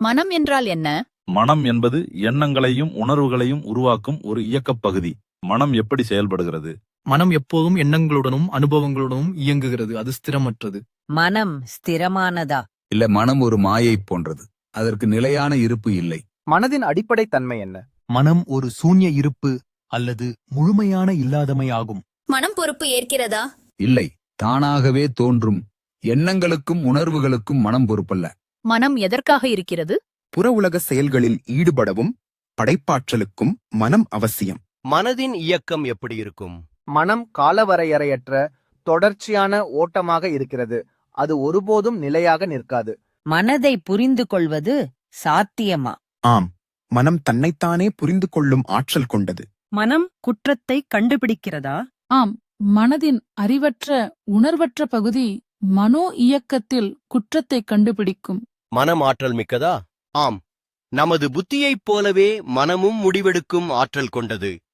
மனம் என்றால் என்ன? மனம் என்பது எண்ணங்களையும் உணர்வுகளையும் உருவாக்கும் ஒரு இயக்கப் பகுதி. மனம் எப்படி செயல்படுகிறது? மனம் எப்போதும் எண்ணங்களுடனும் அனுபவங்களுடனும் இயங்குகிறது. அது ஸ்திரமற்றது. மனம் ஸ்திரமானதா? இல்ல மனம் ஒரு மாயை போன்றது. அதற்கு நிலையான இருப்பு இல்லை. மனதின் அடிப்படை தன்மை என்ன? மனம் ஒரு சூன்ய இருப்பு அல்லது முழுமையான இல்லாதமை ஆகும். மனம் பொறுப்பு ஏற்கிறதா? இல்லை தானாகவே தோன்றும். எண்ணங்களுக்கும் உணர்வுகளுக்கும் மனம் பொறுப்பல்ல. மனம் எதற்காக இருக்கிறது? புற உலக செயல்களில் ஈடுபடவும் படைப்பாற்றலுக்கும் மனம் அவசியம். மனதின் இயக்கம் எப்படி இருக்கும்? மனம் காலவரையறையற்ற தொடர்ச்சியான ஓட்டமாக இருக்கிறது. அது ஒருபோதும் நிலையாக நிற்காது. மனதை புரிந்து கொள்வது சாத்தியமா? ஆம். மனம் தன்னைத்தானே புரிந்து கொள்ளும் ஆற்றல் கொண்டது. மனம் குற்றத்தை கண்டுபிடிக்கிறதா? ஆம். மனதின் அறிவற்ற உணர்வற்ற பகுதி மனோ இயக்கத்தில் குற்றத்தை கண்டுபிடிக்கும். மனம் ஆற்றல் மிக்கதா? ஆம். நமது புத்தியைப் போலவே மனமும் முடிவெடுக்கும் ஆற்றல் கொண்டது.